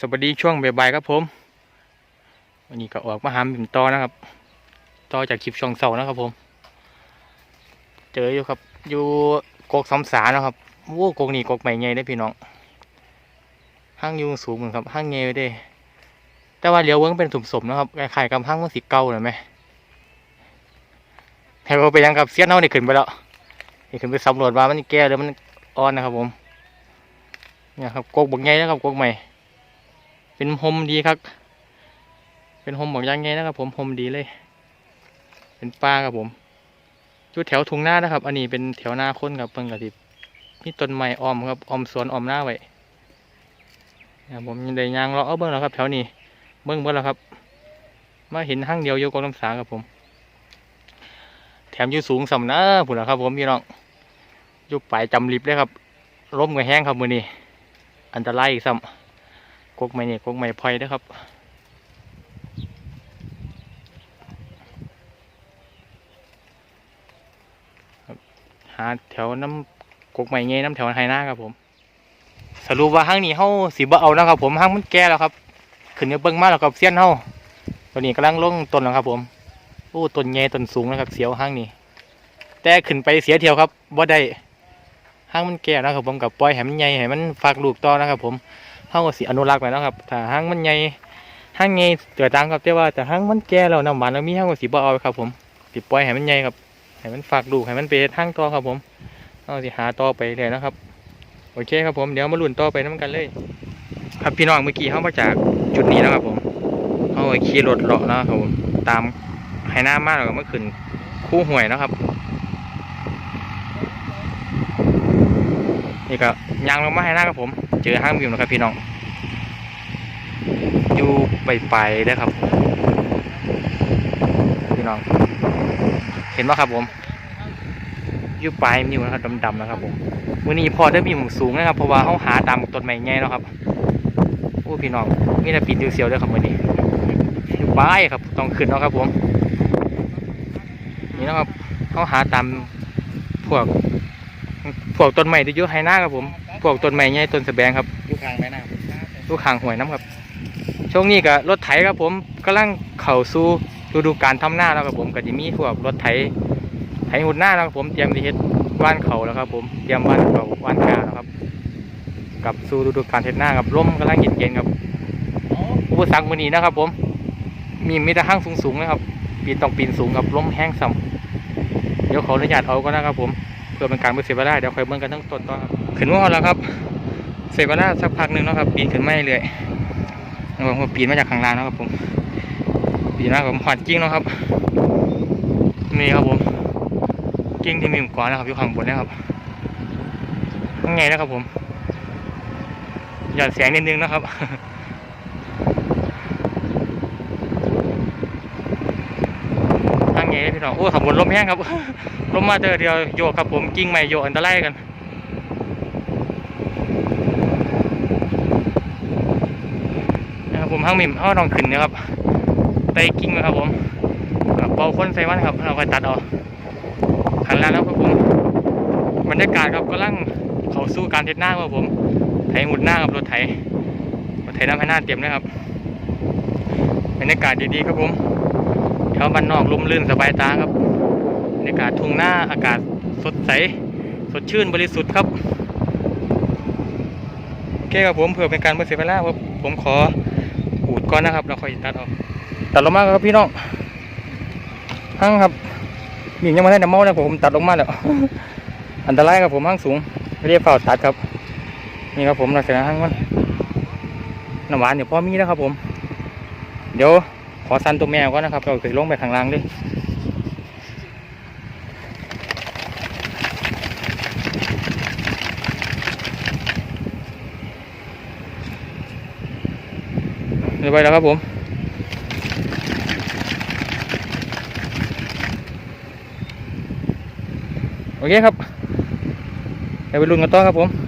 สวัสดีช่วงบ่ายๆครับผม วันนี้ก็ออกมาหาบิ่มต่อนะครับ ต่อจากคลิปช่องเสานะครับผม เจออยู่ครับอยู่กกสำสานะครับโว้กกนี่กกใหม่ใหญ่ได้พี่น้องห้างยูงสูงเหมือนครับห้างเงยเด้ แต่ว่าเลี้ยวเวิ้งเป็นสมๆนะครับคล้ายๆกับห้างมันสีเก่าเลยไหมแต่เราไปยังกับเสี้ยนเน่านี่ขึ้นไปแล้วนี่ขึ้นไปสำรวจว่ามันแก่หรือมันอ่อนนะครับผมเนี่ยครับกกบกใหญ่นะครับกกใหม่ เป็นโฮมดีครับ เป็นโฮมบอกยังไงนะครับ ผมโฮมดีเลย เป็นป่าครับผมอยู่แถวทุ่งนานะครับ อันนี้เป็นแถวนาค้นครับเพิ่งกระดิบนี่ต้นไม้ออมครับออมสวนออมหน้าไว้นี่ยผมยังได้ยางเลาะเอาเบิ้งแล้วครับ แถวนี้ เบิ้งเบิ้งแล้วครับ มาเห็นห้างเดียวอยู่กองน้ำสาครับผม แถมอยู่สูงสำนะผุนนะครับ ผมพี่น้องอยู่ปลายจำลิบเลยครับร่มกับแห้งครับมือนี้ อันตรายอีกซ้ำ กกไม้เนี่ยกกไม้พลอยนะครับหาแถวน้ำกกไม้เงี้ยน้ำแถวไฮนาครับผม สรุปว่าห้างนี้เฮาสีบ่เอานะครับ ผมห้างมันแก่แล้วครับ ขึ้นเนื้อเบิ้งมากแล้วครับเสี้ยนเฮาตอนนี้กำลังลงต้นแล้วครับ ผมโอ้ต้นใหญ่ต้นสูงนะครับเสียวห้างนี้แต่ขึ้นไปเสียเที่ยวครับบ่ได้ห้างมันแก่นะครับผมกับปล่อยให้มันใหญ่ให้มันฝากลูกต่อนะครับผม เฮาก็สิอนุรักษ์ไว้นะครับถ้าหางมันใหญ่หางใหญ่เกิดตังครับแต่ว่าแต่หางมันแก่แล้วน้ำหวานแล้วมีเฮาก็สิบ่เอาครับผมสิปล่อยให้มันใหญ่ครับให้มันฝากลูกให้มันไปทางต่อครับผมเฮาสิหาต่อไปเรื่อยนะครับโอเคครับผมเดี๋ยวมาลุ้นต่อไปนํกันเลย ครับพี่น้องเมื่อกี้เฮามาจากจุดนี้นะครับผมเฮาก็ขี่รถเลาะนะครับผมตามไหหน้ามากแล้วก็มาขึ้นคู่ห่วยนะครับนี่ก็ยางลงมาให้หน้าครับผม เจอห้างวิวนะครับพี่น้อง อยู่ไปไปได้ครับ พี่น้อง เห็นไหมครับผมอยู่ปลายมิวนะครับดำๆนะครับผมวันนี้พอได้มีหมสูงนะครับเพราะว่าเขาหาตามต้นไม้ใหญ่เนาะครับโอ้พี่น้องมีแต่ปีนเสียวๆด้วยครับวันนี้อยู่ปลายครับต้องขึ้นเนาะครับผมนี่นะครับเขาหาตามพวกพวกต้นไม้ที่อยู่ไฮนาครับผม พวกต้นไม้ใหญ่ต้นสะแบงครับอยู่ข้างแม่น้ลูกขางหวยน้ำครับ ช่วงนี้ก็รถไถครับผมกำลังเข้าสู่ฤดูการทำหน้าแล้วครับผมก็จะมีพวกรถไถไถหุดหน้าแล้วครับผมเตรียมที่เฮ็ดว่านเขาแล้วครับ ผมเตรียมว่านเขาว่านกาแล้วครับกลับสู่ฤดูการเฮ็ดหน้าครับลมกำลังเย็นๆครับอุปสรรคมือนี้นะครับ ผม มีมีแต่ห้างสูงๆนะครับปีนต้องปีนสูงครับลมแห้งซ้ำเดี๋ยวขออนุญาตเอาก็นะครับผมเพื่อเป็นการไม่เสียเวลาเดี๋ยวค่อยเบิ่งกันทั้งต้นต่อครับ ขึ้นว่าแล้วครับเสร็จเวลาสักพักหนึ่งนะครับ ปีนขึ้นไม่เรื่อยนะครับผมปีนมาจากข้างล่างนะครับผมปีนมาผมหอดกิ้งนะครับนี่ครับผมกิ้งที่มีหมกวนะครับอยู่ข้างบนนะครับข้างไงนะครับผมหย่อนเสียงนิดนึงนะครับข้างไงพี่น้องโอ้ขับบนลมแห้งครับลมมาเจอเดียวโยกครับผมกิ้งใหม่โยกอันตรายกัน นะ ครับผมห้างมิมห้างนองขึ้นนะครับไตกิ้งนะครับผมเบาคนใส่วันครับ เราค่อยตัดออกขันแล้วครับผมบรรยากาศครับกำลังเขาสู่การเทศหน้าครับผม ไถหมุดหน้ากับรถไถรถไถน้ำให้หน้าเต็มนะครับบรรยากาศดีๆครับผมแถวบ้านนอกลมลื่นสบายตาครับบรรยากาศทุ่งหน้าอากาศสดใส สดชื่นบริสุทธิ์ครับโอเคครับผมเพื่อเป็นการไม่เสียเวลาครับผมขอ ก่อนนะครับเราค่อยตัดออกตัดลงมาครับพี่น้องห้างครับมียังไม่ได้น้ำเมาเลยผมตัดลงมาแล้วอันตรายครับผมห้างสูงเรียกเฝ้าตัดครับ นี่ครับผมลักษณะห้างมันน้ำหวานเดี๋ยวพ่อมีนะครับผม เดี๋ยวขอสันตัวแมวก่อนนะครับเราเคยลงไปข้างล่างด้วย เรียบร้อยแล้วครับผมโอเคครับเดี๋ยวไปลุ้นกันต่อครับผม